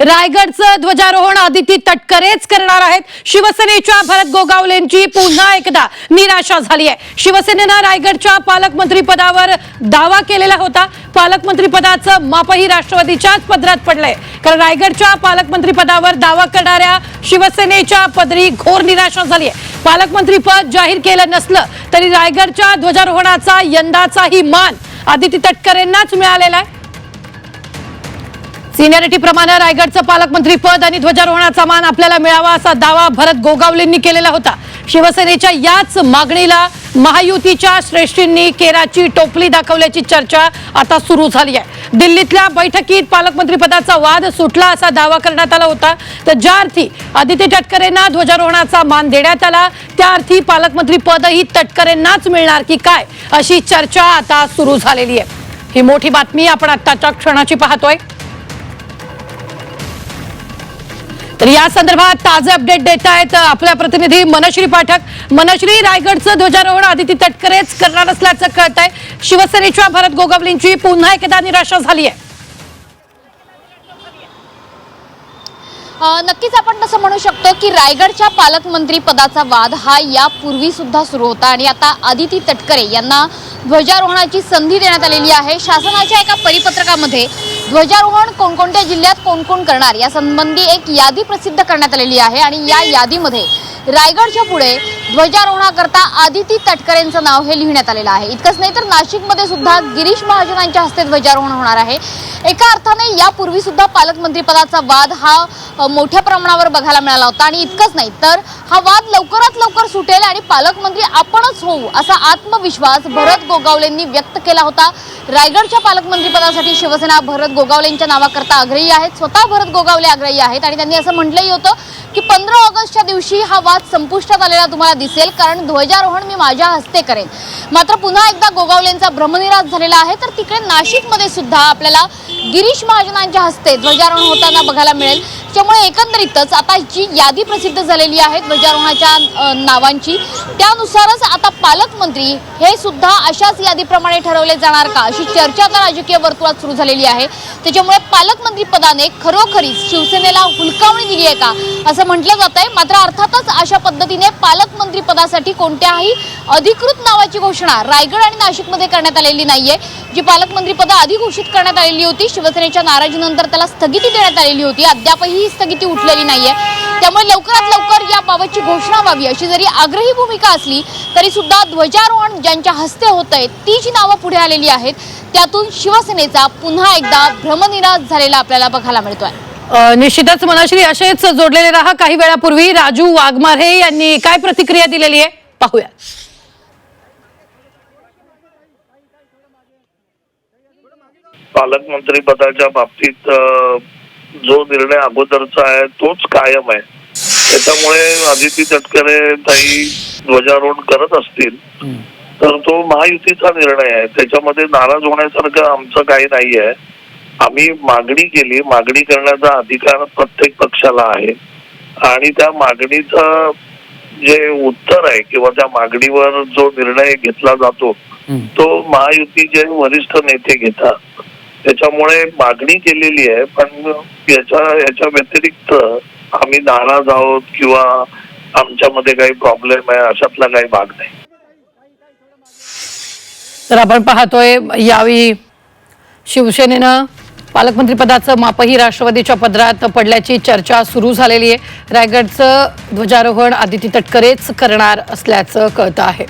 रायगडचं ध्वजारोहण आदिती तटकरेच करणार आहेत. शिवसेनेच्या भरत गोगावलेंची पुन्हा एकदा निराशा झाली आहे. शिवसेनेनं रायगडच्या पालकमंत्री पदावर दावा केलेला होता. पालकमंत्री पदाचं मापही राष्ट्रवादीच्याच पदरात पडलंय. कारण रायगडच्या पालकमंत्री पदावर दावा करणाऱ्या शिवसेनेच्या पदरी घोर निराशा झाली आहे. पालकमंत्री पद जाहीर केलं नसलं तरी रायगडच्या ध्वजारोहणाचा यंदाचाही मान आदिती तटकरेंनाच मिळालेला आहे. सिनियरिटी प्रमाणे रायगडचं पालकमंत्री पद आणि ध्वजारोहणाचा मान आपल्याला मिळावा असा दावा भरत गोगावलेंनी केलेला होता. शिवसेनेच्या याच मागणीला महायुतीच्या श्रेष्ठींनी केराची टोपली दाखवल्याची चर्चा आता सुरू झाली आहे. दिल्लीतल्या बैठकीत पालकमंत्री पदाचा वाद सुटला असा दावा करण्यात आला होता. तर ज्या अर्थी आदित्य तटकरेंना ध्वजारोहणाचा मान देण्यात आला त्या अर्थी पालकमंत्री पदही तटकरेंनाच मिळणार की काय अशी चर्चा आता सुरू झालेली आहे. ही मोठी बातमी आपण आत्ताच्या क्षणाची पाहतोय. तर या संदर्भात ताजे अपडेट देत आहेत आपल्या प्रतिनिधी मनश्री पाठक. मनश्री रायगडचं ध्वजारोहण आदिती तटकरेच करणार असल्याचं कळत आहे शिवसेनेच्या भरत गोगावलींची पुन्हा एकदा निराशा झाली आहे नक्कीच आपण तसं म्हणू शकतो की रायगडच्या पालकमंत्री पदाचा वाद हा यापूर्वी सुद्धा सुरू होता आणि आता आदिती तटकरे यांना ध्वजारोहणाची संधी देण्यात आलेली आहे. शासनाच्या एका परिपत्रकामध्ये ध्वजारोहण कोणकोणत्या जिल्ह्यात कोण कोण करणार? या संबंधी एक यादी प्रसिद्ध करण्यात आलेली आहे आणि या यादीमध्ये रायगडच्या पुढे ध्वजारोहणाकरता आदिती तटकरेंचं नाव हे लिहिण्यात आलेलं आहे. इतकंच नाही तर नाशिकमध्ये सुद्धा गिरीश महाजनांच्या हस्ते ध्वजारोहण होणार आहे. एका अर्थाने यापूर्वी सुद्धा पालकमंत्रीपदाचा वाद हा मोठ्या प्रमाणावर बघायला मिळाला होता आणि इतकंच नाही तर हा वाद लवकरात लवकर सुटेल आणि पालकमंत्री आपणच होऊ असा आत्मविश्वास भरत गोगावलेंनी व्यक्त केला होता. रायगडच्या पालकमंत्रीपदासाठी शिवसेना भरत गोगावलेंच्या नावाकरता आग्रही आहेत स्वतः भरत गोगावले आग्रही आहेत आणि त्यांनी असं म्हटलंही होतं की पंधरा ऑगस्टच्या दिवशी हा वाद संपुष्टात आलेला तुम्हाला दिसेल कारण ध्वजारोहण मी माझ्या हस्ते करेन. मात्र पुन्हा एकदा गोगावलेंचा भ्रमनिराश झालेला आहे तर तिकडे नाशिकमध्ये सुद्धा आपल्याला गिरीश महाजनांच्या हस्ते ध्वजारोहण होताना बघायला मिळेल. त्यामुळे एकंदरीतच आता जी यादी प्रसिद्ध झालेली आहे ध्वजारोहणाच्या नावांची त्यानुसारच आता पालकमंत्री हे सुद्धा अशाच यादीप्रमाणे ठरवले जाणार का? अशी चर्चा आता राजकीय वर्तुळात सुरू झालेली आहे. त्याच्यामुळे पालकमंत्री पदाने खरोखरीच शिवसेनेला हुलकावणी दिली आहे का? असं म्हटलं जात आहे मात्र अर्थातच अशा पद्धतीने पालकमंत्री पदासाठी कोणत्याही अधिकृत नावाची घोषणा रायगड आणि नाशिकमध्ये करण्यात आलेली नाहीये. जी पालकमंत्री पदं आधी घोषित करण्यात आलेली होती शिवसेनेच्या नाराजीनंतर त्याला स्थगिती देण्यात आलेली होती. अद्यापही ही स्थगिती उठलेली नाहीये. त्यामुळे लवकरात लवकर याबाबतची घोषणा व्हावी. अशी जरी आग्रही भूमिका असली तरी सुद्धा ध्वजारोहण ज्यांच्या हस्ते होत आहे ती जी नावं पुढे आलेली आहेत त्यातून शिवसेनेचा पुन्हा एकदा भ्रमनिराश झालेला आपल्याला बघायला मिळतोय. निश्चितच मनश्री असेच जोडलेले राहा. काही वेळापूर्वी राजू वाघमारे यांनी काय प्रतिक्रिया दिलेली आहे? पाहूया. पालकमंत्री पदाच्या बाबतीत अ, जो निर्णय अगोदरचा आहे तोच कायम आहे. त्याच्यामुळे आदिती तटकरे ताई ध्वजारोहण करत असतील तर तो महायुतीचा निर्णय आहे. त्याच्यामध्ये नाराज होण्यासारखं आमचं काही नाही आहे आम्ही मागणी केली मागणी करण्याचा अधिकार प्रत्येक पक्षाला आहे. आणि त्या मागणीचं जे उत्तर आहे किंवा त्या मागणीवर जो निर्णय घेतला जातो तो महायुतीचे वरिष्ठ नेते घेतात त्याच्यामुळे मागणी केलेली आहे पण याच्या याच्या व्यतिरिक्त आम्ही नाराज आहोत किंवा आमच्यामध्ये काही प्रॉब्लेम आहे अशातला काही भाग नाही. तर आपण पाहतोय यावेळी शिवसेनेनं पालकमंत्री पदाचं मापही राष्ट्रवादीच्या पदरात पडल्याची चर्चा सुरू झालेली आहे. रायगडचं ध्वजारोहण आदिती तटकरेच करणार असल्याचं कळतं आहे.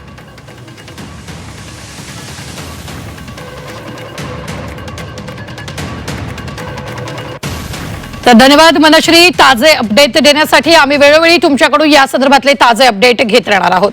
तर धन्यवाद मनश्री. ताजे अपडेट देण्यासाठी आम्ही वेळोवेळी तुमच्याकडून या संदर्भातले ताजे अपडेट घेत राहणार आहोत.